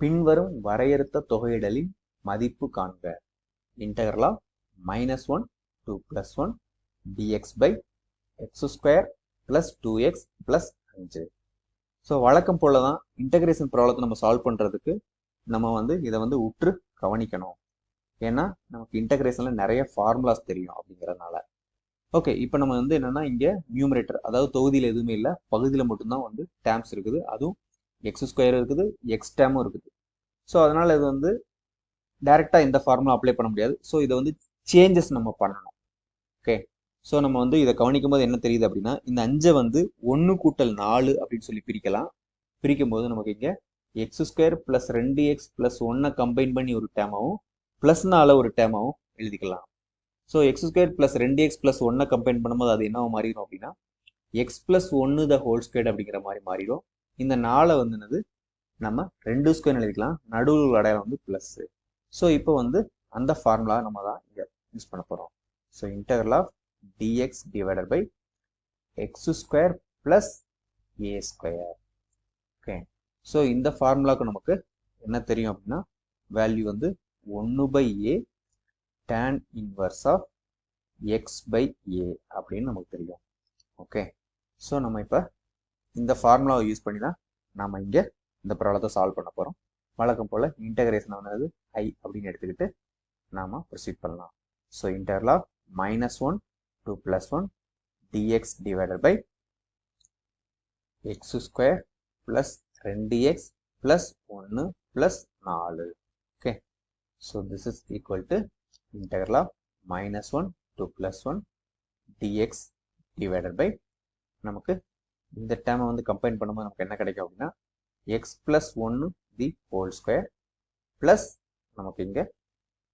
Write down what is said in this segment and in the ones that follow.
பின்வரும் வரையறுத்த தொகையிடலின் மதிப்பு காண்க. Integral of minus one to plus one dx by x square plus two x plus அஞ்சு ஸோ வழக்கம் போல தான் இன்டகிரேஷன் ப்ராப்ளத்தை நம்ம சால்வ் பண்ணுறதுக்கு நம்ம வந்து இதை வந்து உற்று கவனிக்கணும். ஏன்னா நமக்கு இன்டகிரேஷனில் நிறைய ஃபார்முலாஸ் தெரியும் அப்படிங்கிறதுனால. ஓகே இப்போ நம்ம வந்து என்னென்னா இங்கே நியூமரேட்டர் அதாவது தொகுதியில் எதுவுமே இல்லை பகுதியில் மட்டும்தான் வந்து டேம்ஸ் இருக்குது. அதுவும் எக்ஸ் ஸ்கொயர் இருக்குது எக்ஸ் டேமும் இருக்குது. ஸோ அதனால் இது வந்து டைரெக்டாக இந்த ஃபார்முலா அப்ளை பண்ண முடியாது. ஸோ இதை வந்து சேஞ்சஸ் நம்ம பண்ணணும். ஓகே ஸோ நம்ம வந்து இதை கவனிக்கும் போது என்ன தெரியுது அப்படின்னா இந்த அஞ்சை வந்து ஒன்று கூட்டல் நாலு அப்படின்னு சொல்லி பிரிக்கலாம். பிரிக்கும் போது நமக்கு இங்கே எக்ஸ் ஸ்கொயர் ப்ளஸ் ரெண்டு எக்ஸ் ப்ளஸ் ஒன்னை கம்பைன் பண்ணி ஒரு டேமாகவும் ப்ளஸ் நாலு ஒரு டேமாகவும் எழுதிக்கலாம். ஸோ எக்ஸ் ஸ்கொயர் ப்ளஸ் ரெண்டு எக்ஸ் ப்ளஸ் ஒன்னை கம்பைன் பண்ணும்போது அது என்ன மாறிடும் அப்படின்னா எக்ஸ் ப்ளஸ் ஒன்று த ஹோல் ஸ்கொயர் அப்படிங்கிற மாதிரி மாறிடும். இந்த நாளை வந்து என்னது? நம்ம ரெண்டு ஸ்கொயர் எழுதிக்கலாம். நடுவில் அடையாளம் வந்து ப்ளஸ்ஸு ஸோ இப்போ வந்து அந்த ஃபார்முலா நம்ம தான் இங்கே யூஸ் பண்ண போகிறோம் so integral of dx divided by x square plus a square okay so இந்த ஃபார்முலாவுக்கு நமக்கு என்ன தெரியும் அப்படின்னா வேல்யூ வந்து ஒன்று by a tan inverse of x by a அப்படின்னு நமக்கு தெரியும். ஓகே ஸோ நம்ம இப்போ இந்த ஃபார்முலாவை யூஸ் பண்ணி தான் நாம் இங்கே இந்த ப்ராப்ளத்தை சால்வ் பண்ண போகிறோம் வழக்கம் போல் இன்டகிரேஷன் வந்தது ஐ அப்படின்னு எடுத்துக்கிட்டு நாம் ப்ரொசீட் பண்ணலாம். So integral minus one to plus one dx divided by x square plus ரெண்டு எக்ஸ் ப்ளஸ் ஒன்று ப்ளஸ் நாலு okay so this is equal to integral minus one to plus one dx divided by நமக்கு இந்த டேமை வந்து combine பண்ணும்போது நமக்கு என்ன கிடைக்கும் அப்படின்னா எக்ஸ் ப்ளஸ் ஒன்று தி ஹோல் ஸ்கொயர் ப்ளஸ் நமக்கு இங்கே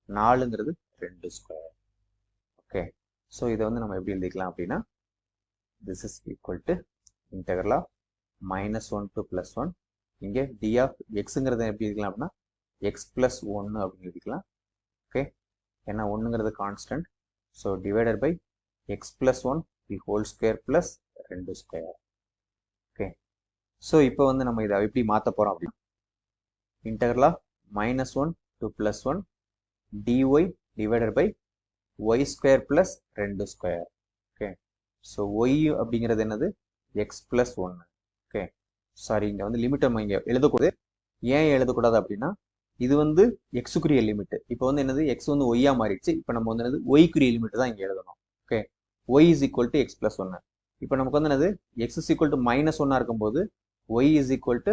நாலுங்கிறது ரெண்டு ஸ்கொயர் ஓகே ஸோ இதை வந்து நம்ம எப்படி எழுதிக்கலாம் அப்படின்னா this is equal to integral minus one to plus one இங்கே டி ஆஃப் எக்ஸுங்கிறத எப்படி எழுதிக்கலாம் அப்படின்னா எக்ஸ் ப்ளஸ் ஒன்று அப்படின்னு எழுதிக்கலாம். ஓகே ஏன்னா ஒன்றுங்கிறது constant so divided by x plus one the whole square plus ரெண்டு ஸ்கொயர் ஸோ இப்போ வந்து நம்ம இதை எப்படி மாற்ற போகிறோம் அப்படின்னா இன்டகரலா minus one to plus one dy divided by y square plus ரெண்டு ஸ்கொயர் ஓகே ஸோ ஒய் அப்படிங்கிறது என்னது? எக்ஸ் ப்ளஸ் ஒன்று ஓகே சாரி இங்கே வந்து லிமிட் நம்ம இங்கே எழுதக்கூடாது. ஏன் எழுதக்கூடாது அப்படின்னா இது வந்து எக்ஸுக்குரிய லிமிட் இப்போ வந்து என்னது? எக்ஸ் வந்து ஒய்யா மாறிடுச்சு. இப்போ நம்ம வந்து என்னது? ஒய்க்குரிய லிமிட் தான் இங்கே எழுதணும். Okay y is equal to x plus ஒன்று இப்போ நமக்கு வந்து என்னது? X is equal to minus ஒன்னாக இருக்கும்போது y is equal to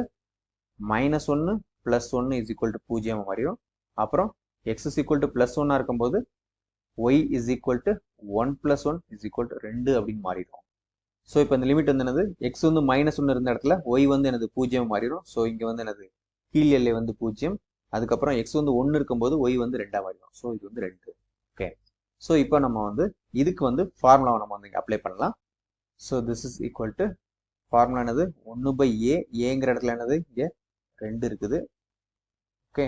minus ஒன்று ப்ளஸ் ஒன்று இஸ் ஈக்குவல் டு பூஜ்ஜியம் மாறிடும். அப்புறம் x is equal to plus ஒன்னாக இருக்கும்போது y is equal to one plus one is equal to ரெண்டு அப்படின்னு மாறிடும். ஸோ இப்போ இந்த லிமிட் வந்து என்னது? எக்ஸ் வந்து மைனஸ் ஒன்று இருந்த இடத்துல ஒய் வந்து எனது பூஜ்ஜியம் மாறிடும். ஸோ இங்கே வந்து எனது கீழ் எல்லை வந்து பூஜ்ஜியம். அதுக்கப்புறம் எக்ஸ் வந்து ஒன்று இருக்கும்போது ஒய் வந்து ரெண்டாக மாறிடும். ஸோ இது வந்து ரெண்டு. ஓகே ஸோ இப்போ நம்ம வந்து இதுக்கு வந்து ஃபார்முலாவை நம்ம வந்து அப்ளை பண்ணலாம். So this is equal to formula என்னது? ஒன்று பை ஏ ஏங்கிற இடத்துல என்னது? இங்கே ரெண்டு இருக்குது. ஓகே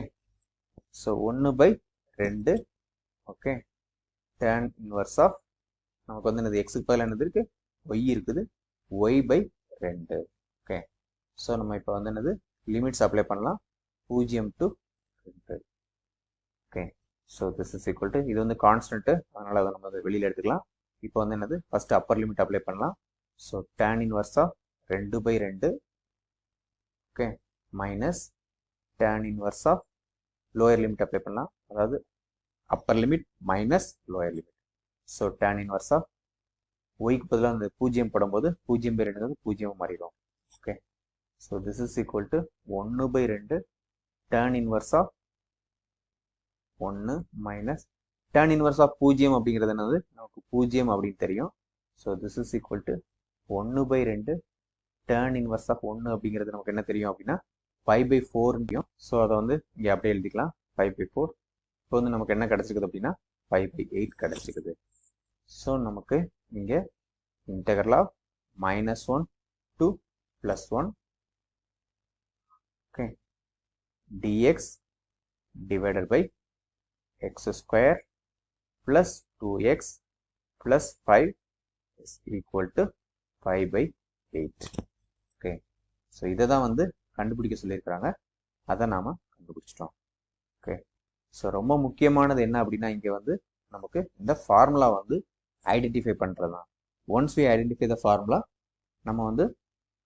ஸோ ஒன்று பை ரெண்டு. ஓகே டேன் இன்வர்ஸ் ஆஃப் நமக்கு வந்து என்னது? எக்ஸுக்கு பதில் என்னது இருக்குது ஒய் இருக்குது. ஒய் பை ரெண்டு. ஓகே ஸோ நம்ம இப்போ வந்து என்னது? லிமிட்ஸ் அப்ளை பண்ணலாம். பூஜ்ஜியம் டு ரெண்டு. Okay so this is equal to இது வந்து கான்ஸ்டன்ட்டு அதனால் அதை நம்ம வெளியில் எடுத்துக்கலாம். இப்போ வந்து என்னது? ஃபஸ்ட்டு அப்பர் லிமிட் அப்ளை பண்ணலாம். ஸோ டேன் இன்வர்ஸ் ஆஃப் ரெண்டு பை ரெண்டு. Okay minus tan inverse of lower limit apply பண்ணலாம். அதாவது upper limit minus lower limit so tan inverse of ஒய்க்கு பதிலாக அந்த பூஜ்ஜியம் போடும்போது பூஜ்ஜியம் பை ரெண்டு வந்து பூஜ்ஜியம் மாறிடும். Okay so this is equal to ஒன்று பை ரெண்டு டேன் இன்வர்ஸ் ஆஃப் ஒன்று மைனஸ் டேன் இன்வர்ஸ் ஆஃப் பூஜ்ஜியம் அப்படிங்கிறது என்னது? நமக்கு பூஜ்ஜியம் அப்படின்னு தெரியும். So this is equal to ஒன்று பை ரெண்டு டேர்ன் இன்வர்ஸ் ஆஃப் ஒன்று அப்படிங்கிறது நமக்கு என்ன தெரியும் அப்படின்னா ஃபைவ் பை ஃபோர் முடியும் ஸோ அதை வந்து இங்கே அப்படியே எழுதிக்கலாம். ஃபைவ் பை ஃபோர் இப்போ வந்து நமக்கு என்ன கிடச்சிக்குது அப்படின்னா ஃபைவ் பை எயிட் கிடச்சிக்குது ஸோ நமக்கு இங்கே integral of minus one to plus one okay dx divided by x square plus two x plus five is equal to pi by eight okay so இதை தான் வந்து கண்டுபிடிக்க சொல்லியிருக்கிறாங்க. அதை நாம் கண்டுபிடிச்சிட்டோம். ஓகே? ஸோ ரொம்ப முக்கியமானது என்ன அப்படின்னா இங்கே வந்து நமக்கு இந்த ஃபார்முலா வந்து ஐடென்டிஃபை பண்ணுறது தான் once we identify the formula நம்ம வந்து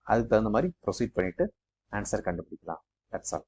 அதுக்கு தகுந்த மாதிரி ப்ரொசீட் பண்ணிவிட்டு ஆன்சர் கண்டுபிடிக்கலாம். That's all